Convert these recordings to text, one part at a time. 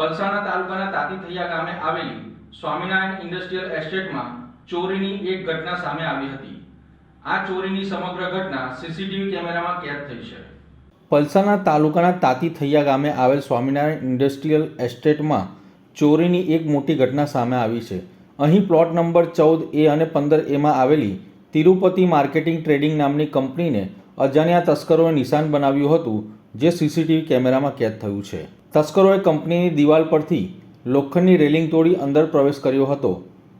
પલસાણા તાલુકાના તાતીથૈયા ગામે આવેલી સ્વામિનારાયણ ઇન્ડસ્ટ્રીયલ એસ્ટેટમાં ચોરીની એક ઘટના સામે આવી હતી. આ ચોરીની સમગ્ર ઘટના સીસીટીવી કેમેરામાં કેદ થઈ છે. પલસાણા તાલુકાના તાતીથૈયા ગામે આવેલ સ્વામિનારાયણ ઇન્ડસ્ટ્રીયલ એસ્ટેટમાં ચોરીની એક મોટી ઘટના સામે આવી છે. અહીં પ્લોટ નંબર ચૌદ એ અને પંદર એમાં આવેલી તિરુપતિ માર્કેટિંગ ટ્રેડિંગ નામની કંપનીને અજાણ્યા તસ્કરોએ નિશાન બનાવ્યું હતું, જે સીસીટીવી કેમેરામાં કેદ થયું છે. તસ્કરોએ કંપનીની દિવાલ પરથી લોખંડની રેલિંગ તોડી અંદર પ્રવેશ કર્યો હતો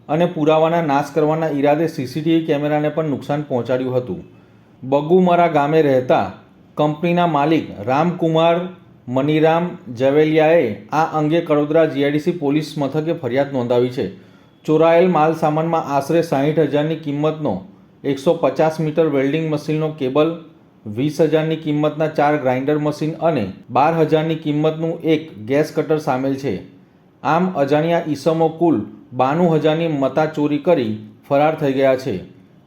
અને પુરાવાના નાશ કરવાના ઈરાદે સીસીટીવી કેમેરાને પણ નુકસાન પહોંચાડ્યું હતું. બગુમરા ગામે રહેતા કંપનીના માલિક રામકુમાર મનીરામ જવેલિયાએ આ અંગે કડોદરા જીઆઈડીસી પોલીસ મથકે ફરિયાદ નોંધાવી છે. ચોરાયેલ માલ સામાનમાં આશરે સાહીઠ હજારની કિંમતનો એકસો પચાસ મીટર વેલ્ડિંગ મશીનનો કેબલ વીસ હજારની કિંમતના ચાર ગ્રાઇન્ડર મશીન અને બાર હજારની કિંમતનું એક ગેસ કટર સામેલ છે. આમ અજાણ્યા ઈસમો કુલ બાણું હજારની મતા ચોરી કરી ફરાર થઈ ગયા છે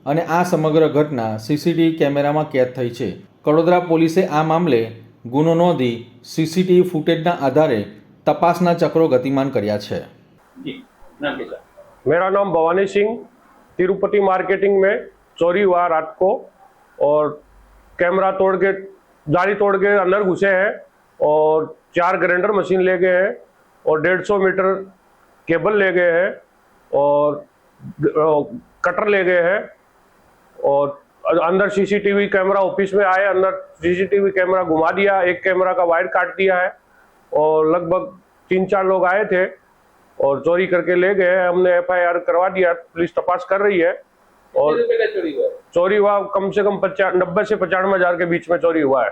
અને આ સમગ્ર ઘટના સીસીટીવી કેમેરામાં કેદ થઈ છે. કડોદરા પોલીસે આ મામલે ગુનો નોંધી સીસીટીવી ફૂટેજના આધારે તપાસના ચક્રો ગતિમાન કર્યા છે. મેરા નામ ભવાની સિંહ તિરુપતિ માર્કેટિંગ મેં ચોરી વાર આટકો और कैमरा तोड़ के जाली तोड़ के अंदर घुसे हैं और चार ग्राइंडर मशीन ले गए हैं और डेढ़ सौ मीटर केबल ले गए हैं और कटर ले गए हैं और अंदर सीसीटीवी कैमरा, ऑफ़िस में आए, अंदर सीसीटीवी कैमरा घुमा दिया, एक कैमरा का वायर काट दिया है और लगभग तीन चार लोग आए थे और चोरी करके ले गए हमने एफआईआर करवा दिया, पुलिस तपास कर रही है। और कितने रुपए का चोरी हुआ है चोरी हुआ कम से कम पचास नब्बे से पचानवे हजार के बीच में चोरी हुआ है